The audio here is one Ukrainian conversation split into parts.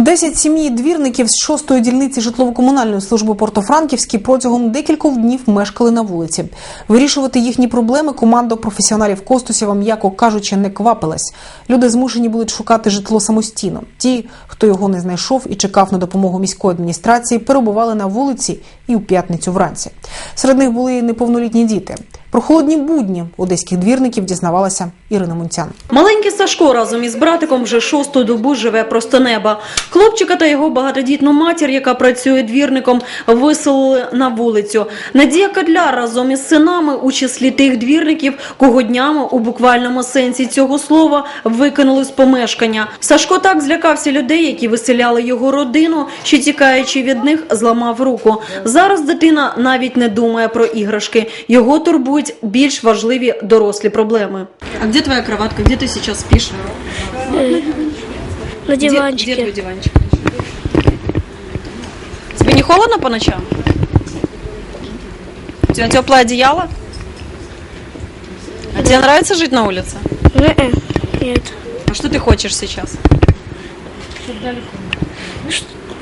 Десять сім'ї двірників з шостої дільниці житлово-комунальної служби Портофранківській протягом декількох днів мешкали на вулиці. Вирішувати їхні проблеми команда професіоналів Костусєва, м'яко кажучи, не квапилась. Люди змушені були шукати житло самостійно. Ті, хто його не знайшов і чекав на допомогу міської адміністрації, перебували на вулиці і у п'ятницю вранці. Серед них були неповнолітні діти. Про холодні будні одеських двірників дізнавалася Ірина Мунцян. Маленький Сашко разом із братиком вже шосту добу живе просто неба. Хлопчика та його багатодітну матір, яка працює двірником, виселили на вулицю. Надія Кадляр разом із синами у числі тих двірників, кого днями у буквальному сенсі цього слова викинули з помешкання. Сашко так злякався людей, які виселяли його родину, що тікаючи від них, зламав руку. Зараз дитина навіть не думає про іграшки. Його турбують більш важливі дорослі проблеми. А де твоя кроватка? Де ти зараз спиш? На диванчике. диванчик? Тебе не холодно по ночам? У тебя теплое одеяло? А тебе нравится жить на улице? Нет. А что ты хочешь сейчас?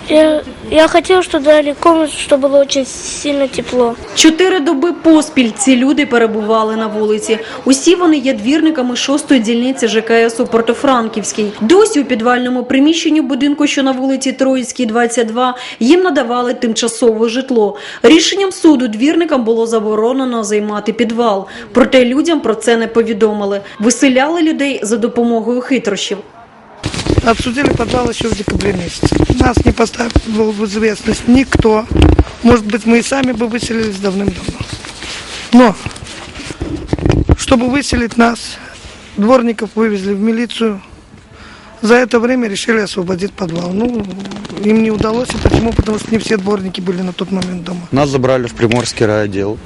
Я, я хотел, чтобы дали комнату, чтобы было очень сильно тепло. Чотири доби поспіль ці люди перебували на вулиці. Усі вони є двірниками шостої дільниці ЖКС у Портофранківській. Досі у підвальному приміщенні будинку, що на вулиці Троїцькій, 22, їм надавали тимчасове житло. Рішенням суду двірникам було заборонено займати підвал. Проте людям про це не повідомили. Виселяли людей за допомогою хитрощів. Обсудили подвал еще в декабре месяце. Нас не поставил в известность никто. Может быть, мы и сами бы выселились давным-давно. Но, чтобы выселить нас, дворников вывезли в милицию. За это время решили освободить подвал. Ну, им не удалось. И почему? Потому что не все дворники были на тот момент дома. Нас забрали в Приморский райотдел.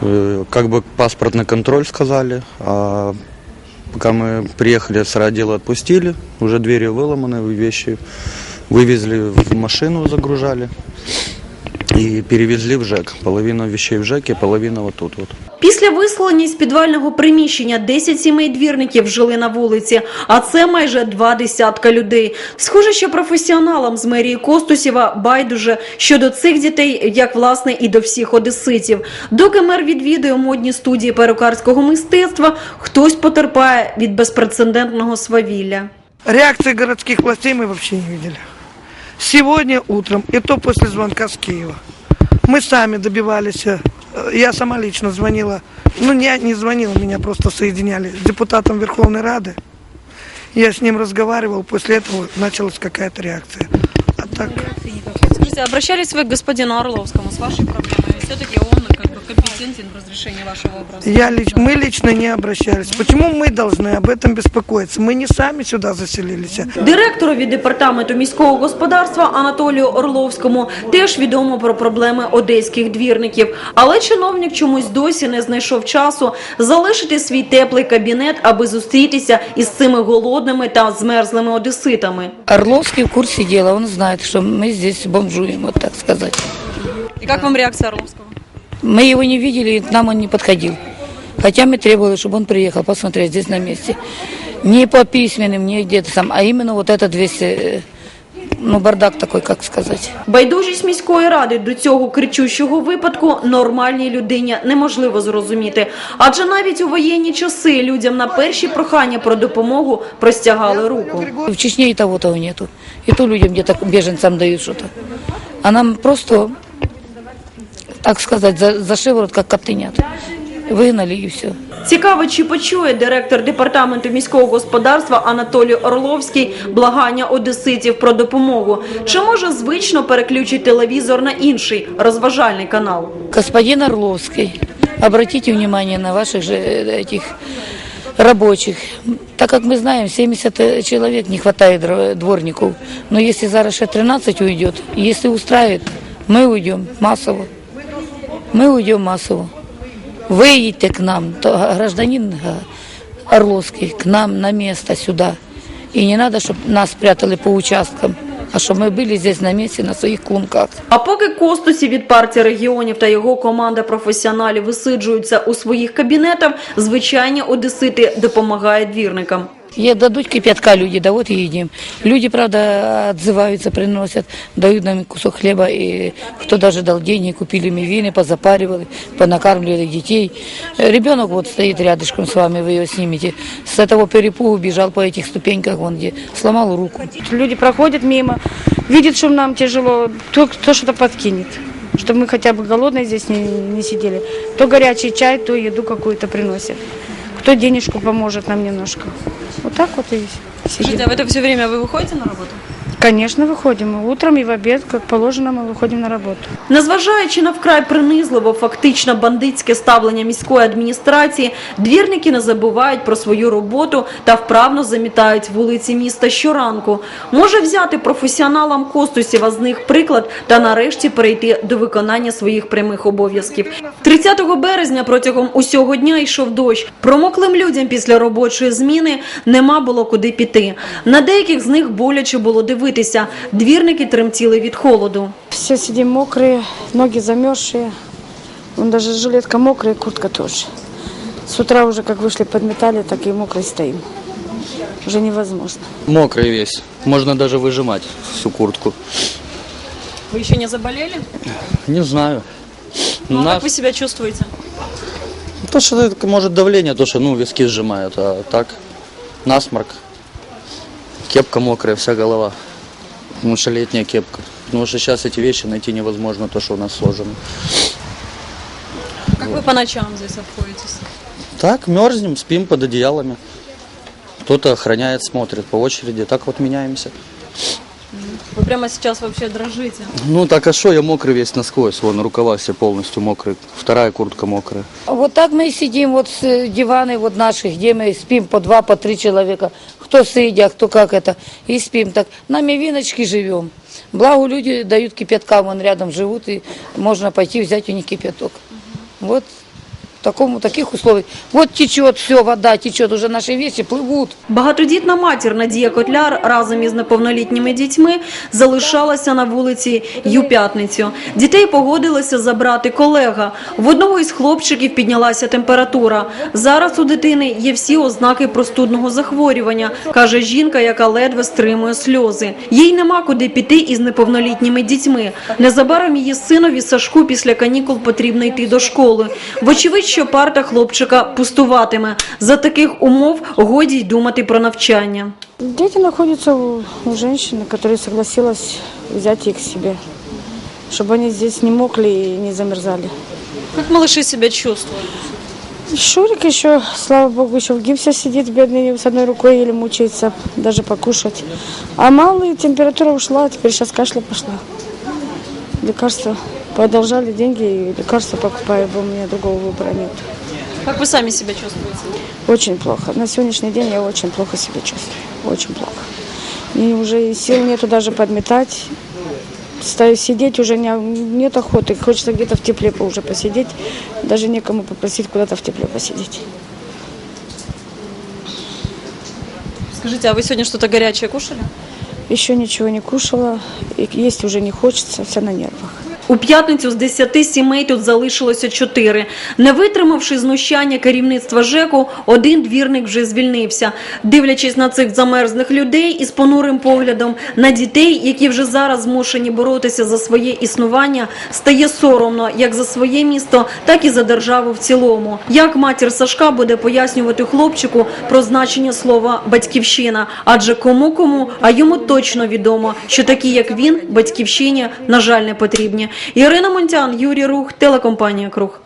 Э, Как бы паспортный контроль сказали. А пока мы приехали с райотдела отпустили, уже двери выломаны, вещи вывезли в машину, загружали и перевезли в ЖЭК. Половина вещей в ЖЭКе, половина вот тут вот. Після виселення з підвального приміщення 10 сімей двірників жили на вулиці, а це майже два десятка людей. Схоже, що професіоналам з мерії Костусєва байдуже щодо цих дітей, як власне і до всіх одеситів. Доки мер відвідує модні студії перукарського мистецтва, хтось потерпає від безпрецедентного свавілля. Реакции городских властей мы вообще не видели. Сегодня утром, и то после звонка с Киева, мы сами добивались, э, я сама лично звонила, ну не, не звонила, меня просто соединяли с депутатом Верховной Рады. Я с ним разговаривал, после этого началась какая-то реакция. А так, Скажите, обращались вы к господину Орловскому с вашей проблемой? Все-таки он как бы компетентен в разрешении вашего вопроса. я лич, мы лично не обращались. Почему мы должны об этом беспокоиться? Мы не сами сюда заселились. Директорові департаменту міського господарства Анатолію Орловському теж відомо про проблеми одеських двірників, але чиновник чомусь досі не знайшов часу залишити свій теплий кабінет, аби зустрітися із цими голодними та змерзлими одеситами. Орловский в курсе дела, он знает, что мы здесь бомжуем, вот так сказать. І як вам реакція Орловського? Мы его не видели, и к нам он не подходил. Хотя мы требовали, чтобы он приехал посмотреть здесь на месте. Не по письменным, не где-то там, а именно вот этот весь, э, ну, бардак такой, как сказать. Байдужість міської ради до цього кричущого випадку нормальній людині неможливо зрозуміти. Адже навіть у воєнні часи людям на перші прохання про допомогу простягали руку. В Чечне и того-того нету. И то людям где-то беженцам дают что-то. А нам просто, так сказать, за, за шиворот, как коптенят. Выгнали и все. Цікаво, чи почує директор департаменту міського господарства Анатолій Орловський благання одеситів про допомогу. Чи може звично переключить телевізор на інший розважальний канал? Господин Орловский, обратите внимание на ваших же э, этих рабочих. Так как мы знаем, 70 человек не хватает дро- дворников. Но если зараз ще 13 уйдет, если устраивает, мы уйдем массово. Мы уйдем массово. Выйдите к нам, то гражданин э, Орловский, к нам на место сюда. И не надо, чтобы нас прятали по участкам, а чтобы мы были здесь на месте, на своих клунках. А поки Костусі від партії регіонів та його команда професіоналів висиджуються у своїх кабінетах, звичайні одесити допомагають двірникам. Е, дадут кипятка люди, да вот и едим. Люди, правда, отзываются, приносят, дают нам кусок хлеба, и кто даже дал деньги, купили мивины, позапаривали, понакармливали детей. Ребенок вот стоит рядышком с вами, вы его снимете. С этого перепугу бежал по этих ступеньках, вон где, сломал руку. Люди проходят мимо, видят, что нам тяжело, кто, кто что-то подкинет. Чтобы мы хотя бы голодные здесь не, не сидели. То горячий чай, то еду какую-то приносит. Кто денежку поможет нам немножко. Вот так вот и сидим. Скажите, а в это все время вы выходите на работу? Конечно, выходим. И утром и в обед, как положено, мы выходим на работу. Незважаючи на вкрай принизливо, фактично бандитське ставлення міської адміністрації, двірники не забувають про свою роботу та вправно замітають вулиці міста щоранку. Може взяти професіоналам Костусєва з них приклад та нарешті перейти до виконання своїх прямих обов'язків. 30 березня протягом усього дня йшов дощ. Промоклим людям після робочої зміни нема було куди піти. На деяких з них боляче було дивитися. Двірники тремтіли від холоду. Все сидим мокрые, ноги замерзшие. Вон даже жилетка мокрая, куртка тоже. С утра уже как вышли подметали, так и мокрые стоим. Уже невозможно. Мокрый весь. Можно даже выжимать всю куртку. Вы еще не заболели? Не знаю. Ну, а Нас- как вы себя чувствуете? То, что это, может давление, то, что ну, виски сжимают, а так насморк. Кепка мокрая, вся голова. Потому что летняя кепка. Потому что сейчас эти вещи найти невозможно, то, что у нас сложено. Как вы по ночам здесь обходитесь? Так, мерзнем, спим под одеялами. Кто-то охраняет, смотрит по очереди. Так вот меняемся. Вы прямо сейчас вообще дрожите. Ну так а что, я мокрый весь насквозь. Вон, рукава все полностью мокрые. Вторая куртка мокрая. Вот так мы и сидим, вот с э, диваны вот наши, где мы спим по два, по три человека. Кто сидя, кто как это. И спим так. На виночки живем. Благо люди дают кипятка, вон рядом живут, и можно пойти взять у них кипяток. Вот такому, таких условиях. Вот течет все, вода течет, уже наши вещи плывут. Багатодітна матір Надія Котляр разом із неповнолітніми дітьми залишалася на вулиці Ю-П'ятницю. Дітей погодилася забрати колега. В одного із хлопчиків піднялася температура. Зараз у дитини є всі ознаки простудного захворювання, каже жінка, яка ледве стримує сльози. Їй нема куди піти із неповнолітніми дітьми. Незабаром її синові Сашку після канікул потрібно йти до школи. Вочевидь, що парта хлопчика пустуватиме. За таких умов годі й думати про навчання. Дети находятся у, у женщины, которая согласилась взять их к себе, чтобы они здесь не мокли и не замерзали. Як малыши себе чувствують? Шурик еще, слава богу, еще в гипсе сидит, бедный, с одной рукой еле мучается, даже покушать. А малый, температура ушла, теперь сейчас кашля пошла. Лекарства продолжали деньги, и лекарства покупаю, бо у меня другого выбора нет. Как вы сами себя чувствуете? Очень плохо. На сегодняшний день я очень плохо себя чувствую. Очень плохо. И уже и сил нету даже подметать. Стою сидеть уже не, нет охоты. Хочется где-то в тепле уже посидеть. Даже некому попросить куда-то в тепле посидеть. Скажите, а вы сегодня что-то горячее кушали? Еще ничего не кушала. И есть уже не хочется, вся на нервах. У п'ятницю з 10 сімей тут залишилося 4. Не витримавши знущання керівництва ЖЕКу, один двірник вже звільнився. Дивлячись на цих замерзлих людей із понурим поглядом на дітей, які вже зараз змушені боротися за своє існування, стає соромно як за своє місто, так і за державу в цілому. Як матір Сашка буде пояснювати хлопчику про значення слова батьківщина? Адже кому кому, а йому точно відомо, що такі, як він, батьківщині, на жаль, не потрібні. Ірина Монтян, Юрій Рух, телекомпанія Круг.